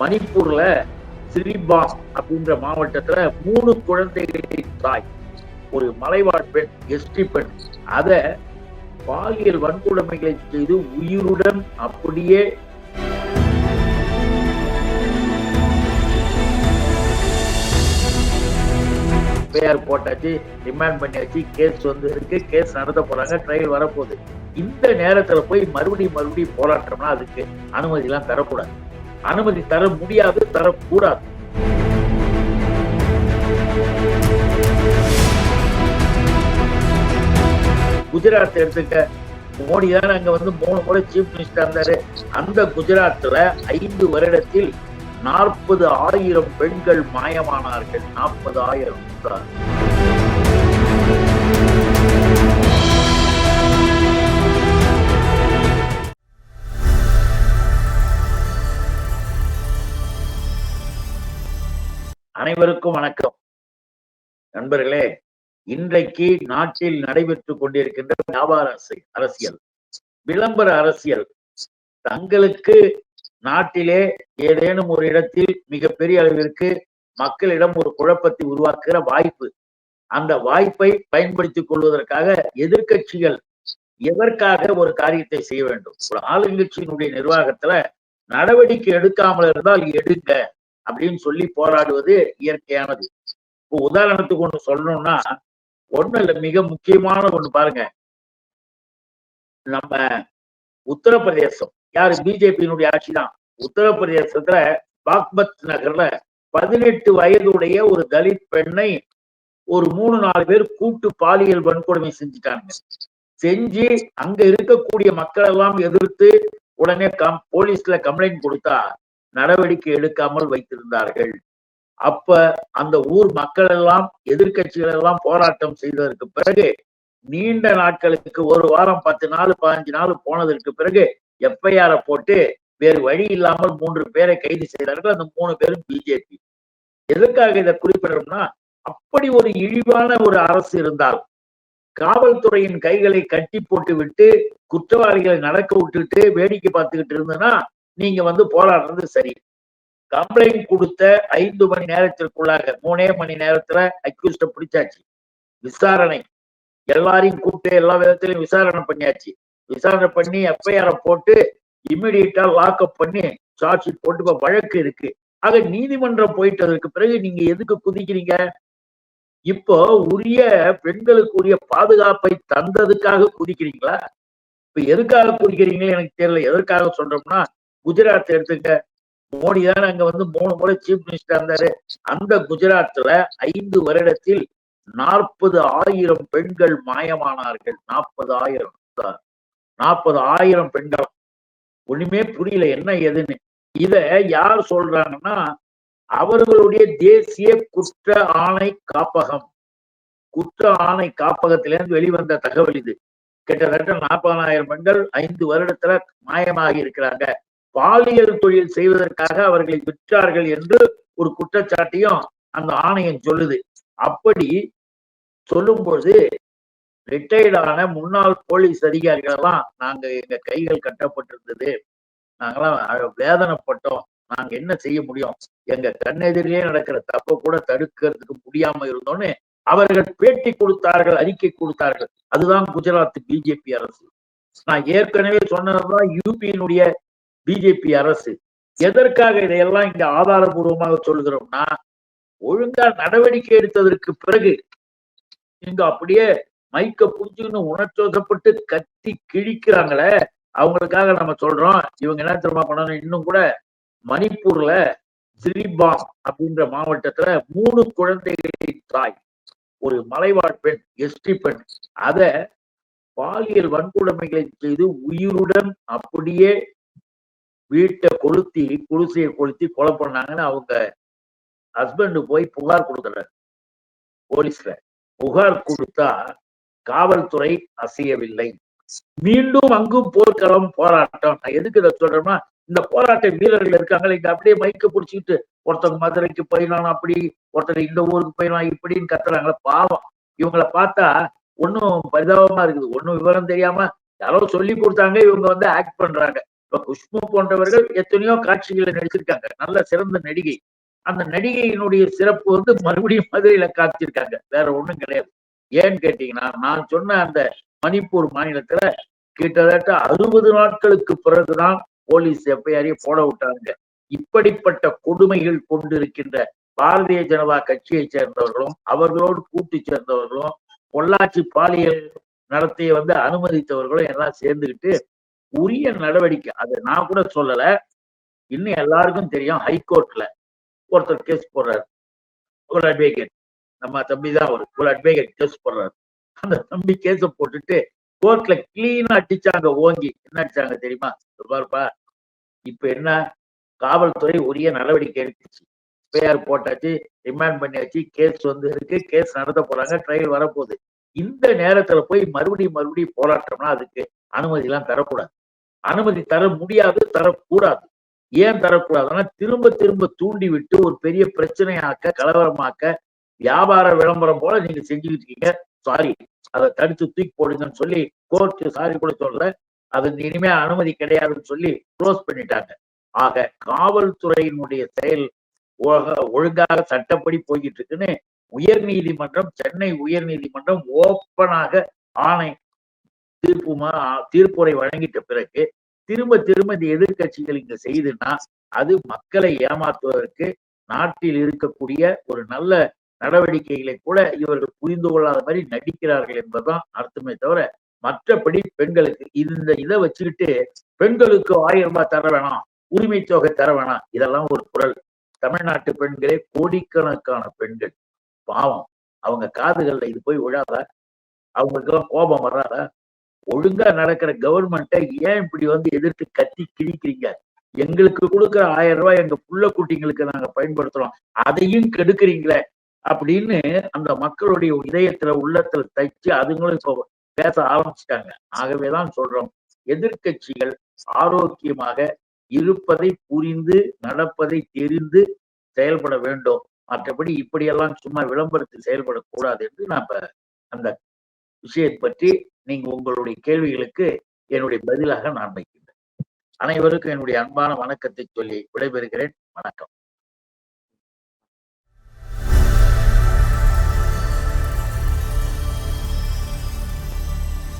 மணிப்பூர்ல சிரிபாம் அப்படின்ற மாவட்டத்துல மூணு குழந்தைகளின் தாய். ஒரு மலைவாழ் பெண் எஸ்டி பெண். அத பாலியல் வன்கொடுமைகளை செய்து உயிருடன் அப்படியே பேர் போட்டாச்சு டிமாண்ட் பண்ணியாச்சு கேஸ் வந்து இருக்கு கேஸ் நடத்த போறாங்க ட்ரையல் வரப்போகுது. இந்த நேரத்துல போய் மறுபடியும் மறுபடியும் போராட்டம்னா அதுக்கு அனுமதி எல்லாம் தரக்கூடாது. அனுமதி தர முடியாது தரக்கூடாது. குஜராத் எடுத்துக்க மோடி தான் அங்க வந்து மூணு முறை சீஃப் மினிஸ்டர் இருந்தாரு. அந்த குஜராத்ல ஐந்து வருடத்தில் நாற்பது ஆயிரம் பெண்கள் மாயமானார்கள். நாற்பது ஆயிரம். அனைவருக்கும் வணக்கம். நண்பர்களே இன்றைக்கு நாட்டில் நடைபெற்றுக் கொண்டிருக்கின்ற வியாபார அரசு- அரசியல் விளம்பர அரசியல். தங்களுக்கு நாட்டிலே ஏதேனும் ஒரு இடத்தில் மிகப்பெரிய அளவிற்கு மக்களிடம் ஒரு குழப்பத்தை உருவாக்குகிற வாய்ப்பு. அந்த வாய்ப்பை பயன்படுத்திக் கொள்வதற்காக எதிர்க்கட்சிகள் எதற்காக ஒரு காரியத்தை செய்ய வேண்டும்? ஒரு ஆளுங்கட்சியினுடைய நிர்வாகத்துல நடவடிக்கை எடுக்காமல் இருந்தால் எடுங்க. அப்படின்னு சொல்லி போராடுவது இயற்கையானது. இப்போ உதாரணத்துக்கு ஒண்ணு சொல்லணும்னா ஒண்ணு இல்ல மிக முக்கியமான ஒண்ணு பாருங்க. நம்ம உத்தரப்பிரதேசம். யாரு? பிஜேபியினுடைய ஆட்சி தான் உத்தரப்பிரதேசத்துல பாக்பத் நகர்ல பதினெட்டு வயதுடைய ஒரு தலித் பெண்ணை ஒரு மூணு நாலு பேர் கூட்டு பாலியல் வன்கொடுமை செஞ்சுட்டாங்க. செஞ்சு அங்க இருக்கக்கூடிய மக்கள் எல்லாம் எதிர்த்து உடனே கம் போலீஸ்ல கம்ப்ளைண்ட் கொடுத்தா நடவடிக்கை எடுக்காமல் வைத்திருந்தார்கள். அப்ப அந்த ஊர் மக்கள் எல்லாம் எதிர்கட்சிகள் எல்லாம் போராட்டம் செய்ததற்கு பிறகு நீண்ட நாட்களுக்கு ஒரு வாரம் பத்து நாள் பதினஞ்சு நாள் போனதற்கு பிறகு எஃப்ஐஆர் போட்டு வேறு வழி இல்லாமல் மூன்று பேரை கைது செய்தார்கள். அந்த மூணு பேரும் பிஜேபி எதற்காக இதை குறிப்பிடணும்னா அப்படி ஒரு இழிவான ஒரு அரசு இருந்தால் காவல்துறையின் கைகளை கட்டி போட்டு விட்டு குற்றவாளிகளை நடக்க விட்டுட்டு வேடிக்கை பார்த்துக்கிட்டு இருந்ததுன்னா நீங்க வந்து போராடுறது சரி. கம்ப்ளைண்ட் கொடுத்த ஐந்து மணி நேரத்திற்குள்ளாக மூணே மணி நேரத்துல அக்யூஸ்ட பிடிச்சாச்சு. விசாரணை. எல்லாரையும் கூப்பிட்டு எல்லா விதத்திலையும் விசாரணை பண்ணியாச்சு. விசாரணை பண்ணி எஃப்ஐஆர் போட்டு இம்மிடியட்டா லாக்அப் பண்ணி சார்ஜ் ஷீட் போட்டு இப்ப வழக்கு இருக்கு. ஆக நீதிமன்றம் போயிட்டதற்கு பிறகு நீங்க எதுக்கு குதிக்கிறீங்க? இப்போ உரிய பெண்களுக்கு உரிய பாதுகாப்பை தந்ததுக்காக குதிக்கிறீங்களா? இப்ப எதுக்காக குதிக்கிறீங்களோ எனக்கு தெரியல. எதற்காக சொல்றோம்னா குஜராத் எடுத்துக்க மோடி தான் அங்க வந்து மூணு முறை சீஃப் மினிஸ்டர் இருந்தாரு. அந்த குஜராத்ல ஐந்து வருடத்தில் நாற்பது ஆயிரம் பெண்கள் மாயமானார்கள். நாற்பது ஆயிரம். நாற்பது ஆயிரம் பெண்கள். ஒண்ணுமே புரியல என்ன எதுன்னு இத யார் சொல்றாங்கன்னா அவர்களுடைய தேசிய குற்ற ஆணை காப்பகம். குற்ற ஆணை காப்பகத்திலிருந்து வெளிவந்த தகவல் இது. கிட்டத்தட்ட நாற்பதாயிரம் பெண்கள் ஐந்து வருடத்துல மாயமாகி இருக்கிறாங்க. பாலியல் தொழில் செய்வதற்காக அவர்களை விற்றார்கள் என்று ஒரு குற்றச்சாட்டையும் அந்த ஆணையம் சொல்லுது. அப்படி சொல்லும்போது ரிட்டையர்டான முன்னாள் போலீஸ் அதிகாரிகள் எல்லாம் நாங்க எங்க கைகள் கட்டப்பட்டிருந்தது. நாங்கெல்லாம் வேதனைப்பட்டோம். நாங்க என்ன செய்ய முடியும்? எங்க கண்ணெதிரிலே நடக்கிற தப்ப கூட தடுக்கிறதுக்கு முடியாம இருந்தோன்னு அவர்கள் பேட்டி கொடுத்தார்கள் அறிக்கை கொடுத்தார்கள். அதுதான் குஜராத் பிஜேபி அரசு. நான் ஏற்கனவே சொன்னதுதான் யூபியினுடைய பிஜேபி அரசு. எதற்காக இதையெல்லாம் இங்க ஆதாரபூர்வமாக சொல்கிறோம்னா ஒழுங்கா நடவடிக்கை எடுத்ததற்கு பிறகு இங்க அப்படியே மைக்க புடிச்சுன்னு உணர்ச்சோதப்பட்டு கத்தி கிழிக்கிறாங்களே அவங்களுக்காக நம்ம சொல்றோம். இவங்க என்ன திரும்ப பண்ணணும்? இன்னும் கூட மணிப்பூர்ல சிரிபாம் அப்படின்ற மாவட்டத்துல மூணு குழந்தைகளின் தாய் ஒரு மலைவாழ் பெண் எஸ்டி பெண். அத பாலியல் வன்கொடுமைகளை செய்து உயிருடன் அப்படியே வீட்டை கொளுத்தி குடிசையை கொளுத்தி கொலை பண்ணாங்கன்னு அவங்க ஹஸ்பண்ட் போய் புகார் கொடுக்குறாரு போலீஸ்ல. புகார் கொடுத்தா காவல்துறை அசையவில்லை. மீண்டும் அங்கும் போர்க்களம் போராட்டம். நான் எதுக்கு இதை சொல்றேன்னா இந்த போராட்ட வீரர்கள் இருக்காங்களே இங்க அப்படியே மைக்க பிடிச்சிக்கிட்டு ஒருத்தங்க மதுரைக்கு போயிடலாம் அப்படி ஒருத்தர் இந்த ஊருக்கு போயிடலாம் இப்படின்னு கத்துறாங்களே பாவம். இவங்களை பார்த்தா ஒன்னும் பரிதாபமா இருக்குது. ஒன்னும் விவரம் தெரியாம யாரோ சொல்லி கொடுத்தாங்க இவங்க வந்து ஆக்ட் பண்றாங்க. குஷ்பு போன்றவர்கள் எத்தனையோ காட்சிகளை நடிச்சிருக்காங்க. நல்ல சிறந்த நடிகை. அந்த நடிகையினுடைய சிறப்பு வந்து மறுபடியும் மதுரையில காத்திருக்காங்க வேற ஒண்ணும் கிடையாது. ஏன்னு கேட்டீங்கன்னா நான் சொன்ன அந்த மணிப்பூர் மாநிலத்துல கிட்டத்தட்ட அறுபது நாட்களுக்கு பிறகுதான் போலீஸ் எஃப்ஐஆரையே போட விட்டாங்க. இப்படிப்பட்ட கொடுமைகள் கொண்டிருக்கின்ற பாரதிய ஜனதா கட்சியை சேர்ந்தவர்களும் அவர்களோடு கூட்டு சேர்ந்தவர்களும் பொள்ளாச்சி பாலியல் நடத்தையை வந்து அனுமதித்தவர்களும் எல்லாம் சேர்ந்துக்கிட்டு உரிய நடவடிக்கை. அது நான் கூட சொல்லல. இன்னும் எல்லாருக்கும் தெரியும் ஹைகோர்ட்ல ஒருத்தர் கேஸ் போடுறாரு. ஒரு அட்வொகேட் நம்ம தம்பி தான் ஒரு ஒரு அட்வொகேட் கேஸ் போடுறாரு. அந்த தம்பி கேஸ போட்டுட்டு கோர்ட்ல கிளீனா அடிச்சாங்க ஓங்கி. என்ன அடிச்சாங்க தெரியுமா? பாருப்பா. இப்ப என்ன? காவல்துறை உரிய நடவடிக்கை எடுத்துச்சு. பேர் போட்டாச்சு ரிமாண்ட் பண்ணியாச்சு கேஸ் வந்து இருக்கு. கேஸ் நடத்த போறாங்க ட்ரையல் வரப்போகுது. இந்த நேரத்துல போய் மறுபடியும் மறுபடியும் போராட்டம்னா அதுக்கு அனுமதி எல்லாம் தரக்கூடாது. அனுமதி தர முடியாது தரக்கூடாது. ஏன் தரக்கூடாதுன்னா திரும்ப திரும்ப தூண்டி விட்டு ஒரு பெரிய பிரச்சனையாக்க கலவரமாக்க வியாபார விளம்பரம் போல நீங்க செஞ்சுக்கிட்டு இருக்கீங்க. சாரி அதை தடுத்து தூக்கி போடுங்கன்னு சொல்லி கோர்ட் சாரி கூட சொல்ல அது இனிமே அனுமதி கிடையாதுன்னு சொல்லி க்ளோஸ் பண்ணிட்டாங்க. ஆக காவல்துறையினுடைய செயல் ஒழுங்காக சட்டப்படி போய்கிட்டு இருக்குன்னு உயர் நீதிமன்றம் சென்னை உயர் நீதிமன்றம் ஓப்பனாக ஆணை தீர்ப்புமா தீர்ப்புரை வழங்கிட்ட பிறகு திரும்ப திரும்ப இந்த எதிர்க்கட்சிகள் இங்க செய்துன்னா அது மக்களை ஏமாற்றுவதற்கு நாட்டில் இருக்கக்கூடிய ஒரு நல்ல நடவடிக்கைகளை கூட இவர்கள் புரிந்து கொள்ளாத மாதிரி நடிக்கிறார்கள் என்பதுதான் அர்த்தமே தவிர மற்றபடி பெண்களுக்கு இந்த இதை வச்சுக்கிட்டு பெண்களுக்கு ஆயிரம் ரூபாய் தர வேணாம் உரிமை தொகை தர வேணாம் இதெல்லாம் ஒரு குரல். தமிழ்நாட்டு பெண்களே கோடிக்கணக்கான பெண்கள். பாவம். அவங்க காதுகள்ல இது போய் விழாத? அவங்களுக்கு எல்லாம் கோபம் வராதா? ஒழுங்கா நடக்கிற கவர்மெண்ட்டை ஏன் இப்படி வந்து எதிர்த்து கத்தி கிழிக்கிறீங்க? எங்களுக்கு கொடுக்குற ஆயிரம் ரூபாய் எங்க புள்ள குட்டிங்களுக்கு நாங்க பயன்படுத்துறோம். அதையும் கெடுக்கிறீங்களே? அப்படின்னு அந்த மக்களுடைய இதயத்துல உள்ளத்துல தைச்சு அதுங்களும் இப்போ பேச ஆரம்பிச்சிட்டாங்க. ஆகவேதான் சொல்றோம். எதிர்க்கட்சிகள் ஆரோக்கியமாக இருப்பதை புரிந்து நடப்பதை தெரிந்து செயல்பட வேண்டும். மற்றபடி இப்படியெல்லாம் சும்மா விளம்பரத்தில் செயல்படக்கூடாது என்று நான் இப்ப அந்த விஷயத்தை பற்றி நீங்க உங்களுடைய கேள்விகளுக்கு என்னுடைய பதிலாக நான் வைக்கின்றேன். அனைவருக்கும் என்னுடைய அன்பான வணக்கத்தை சொல்லி விடைபெறுகிறேன். வணக்கம்.